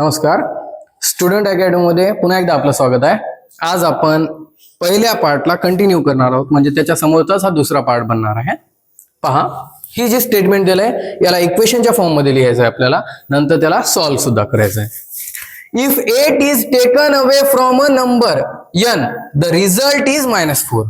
नमस्कार. स्टुडंट अकॅडमीमध्ये पुन्हा एकदा आपलं स्वागत आहे. आज आपण पहिल्या पार्टला कंटिन्यू करणार आहोत. म्हणजे त्याच्या समोरचाच हा दुसरा पार्ट बनणार आहे. पहा ही जी स्टेटमेंट दिलंय याला इक्वेशनच्या फॉर्ममध्ये लिहायचं आहे आपल्याला. नंतर त्याला सॉल्व्ह सुद्धा करायचं आहे if eight is taken away from a number N the result is minus four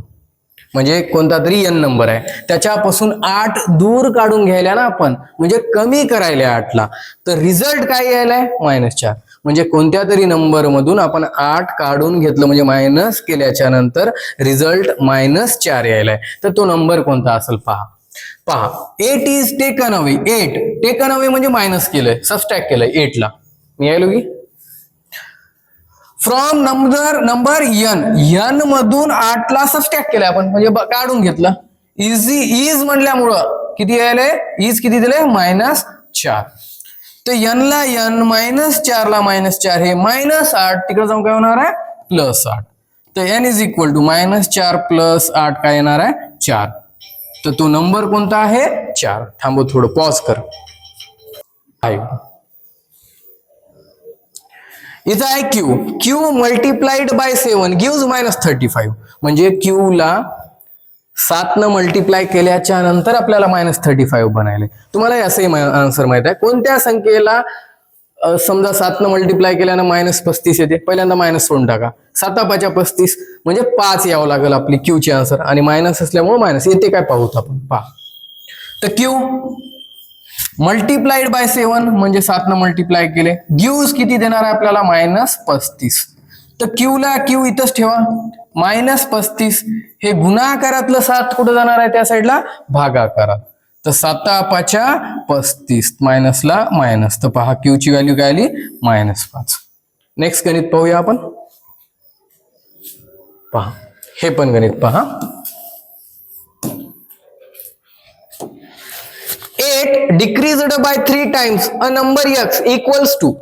म्हणजे कोणता तरी एन नंबर आहे. त्याच्यापासून आठ दूर काढून घ्यायला ना आपण म्हणजे कमी करायला आठला. तर रिझल्ट काय यायलाय मायनस चार. म्हणजे कोणत्या तरी नंबर मधून आपण आठ काढून घेतलं म्हणजे मायनस केल्याच्यानंतर रिझल्ट मायनस चार यायलाय तर तो नंबर कोणता असेल? पहा. पहा. Eight is taken away eight taken away म्हणजे मायनस केलंय. सबस्ट्रॅक्ट केलंय. एटला मी यायलो की? From number number N N मधून आठला सबस्ट्रॅक्ट केलं आपण. म्हणजे काढून घेतलं. इझी इज म्हणल्यामुळं किती यायले? इज किती दिले? मायनस चार. तर यनला यन मायनस चारला मायनस चार. हे मायनस आठ. तिकडे जाऊन काय होणार आहे? प्लस आठ. तर N is equal to minus four plus eight काय येणार आहे? चार. तर तो नंबर कोणता आहे? चार. थांबव थोडं. पॉज कर. फाईव्ह इथं आहे Q Q multiplied by seven gives minus thirty five म्हणजे क्यूला सातनं मल्टिप्लाय केल्याच्यानंतर आपल्याला मायनस थर्टी फाईव्ह बनायले. तुम्हाला असंही आन्सर माहीत आहे. कोणत्या संख्येला समजा सातनं मल्टिप्लाय केल्यानं मायनस पस्तीस येते? पहिल्यांदा मायनस सोडून टाका. साता पाच्या पस्तीस. म्हणजे पाच यावं लागेल आपली क्यूची आन्सर आणि मायनस असल्यामुळे मायनस येते काय पाहूत आपण? पहा. तर क्यू मल्टिप्लाइड बाय सेवन म्हणजे सातनं मल्टिप्लाय केले. ग्यूज किती देणार आहे आपल्याला? मायनस पस्तीस. तर क्यूला क्यू इथंच ठेवा. मायनस पस्तीस. हे गुणाकारातलं सात कुठं जाणार आहे त्या साईडला भागाकारात. तर साता पाच्या पस्तीस. मायनसला मायनस तर पहा क्यूची व्हॅल्यू काय आली? मायनस पाच. नेक्स्ट गणित पाहूया आपण. पहा. हे पण गणित पहा. Eight decreased by three times a number X equals to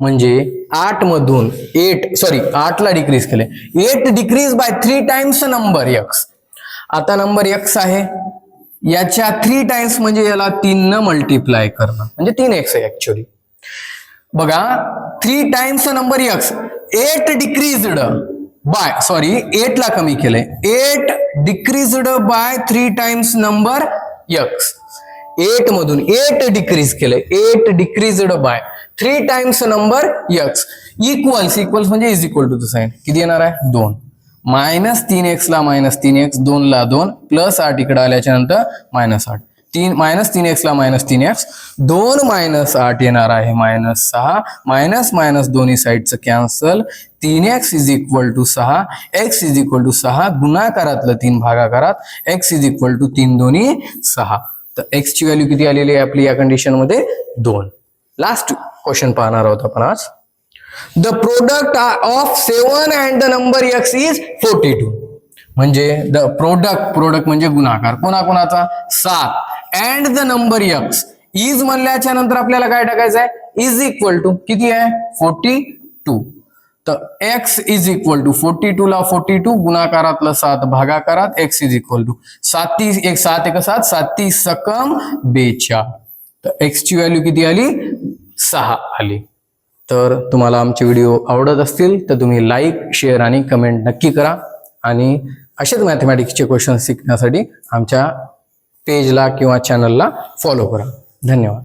म्हणजे आठ मधून एट सॉरी आठला डिक्रीज केले. Eight decrease by three times number X आता नंबर एक्स आहे. याच्या थ्री टाइम्स म्हणजे याला तीन न मल्टिप्लाय करणं. म्हणजे तीन एक्स आहे ऍक्च्युली बघा three times number X eight decreased by sorry eight ला कमी केलंय eight decreased by three times number X eight मधून एट डिक्रीज केलंय eight decreased by three times number X equals equals म्हणजे is equal to the sign किती येणार आहे? दोन. मायनस तीन एक्स ला मायनस तीन एक्स दोन ला दोन प्लस आठ इकडे आल्याच्यानंतर मायनस आठ. तीन मायनस तीन एक्स ला मायनस तीन एक्स दोन मायनस आठ येणार आहे. मायनस सहा. मायनस मायनस दोन्ही साईडचं कॅन्सल तीन एक्स इज इक्वल टू सहा. एक्स इज इक्वल टू सहा. गुणाकारातलं तीन भागाकारात. एक्स इज इक्वल टू तीन दोन्ही सहा. तर एक्स ची व्हॅल्यू किती आलेली आहे आपली या कंडिशनमध्ये? दोन. लास्ट क्वेश्चन पाहणार आहोत आपण आज. The product of seven and the number X is forty two म्हणजे द प्रोडक्ट प्रोडक्ट म्हणजे गुणाकार. कोणाकोणाचा? सात. And the number X is म्हणल्याच्या नंतर आपल्याला काय टाकायचं आहे इज इक्वल टू किती आहे? फोर्टी टू तर X is equal to forty two ला फोर्टी टू गुणाकारातलं सात भागाकारात एक्स इज इक्वल टू साती एक सात एक सात साती सकम बेचाळ तर एक्सची व्हॅल्यू किती आली? सहा आली. तर तुम्हाला आमचे व्हिडिओ आवडत असतील तर तुम्ही लाईक शेअर आणि कमेंट नक्की करा. आणि असेच मॅथमॅटिक्सचे क्वेश्चन शिकण्यासाठी आमच्या पेजला किंवा चॅनलला फॉलो करा. धन्यवाद.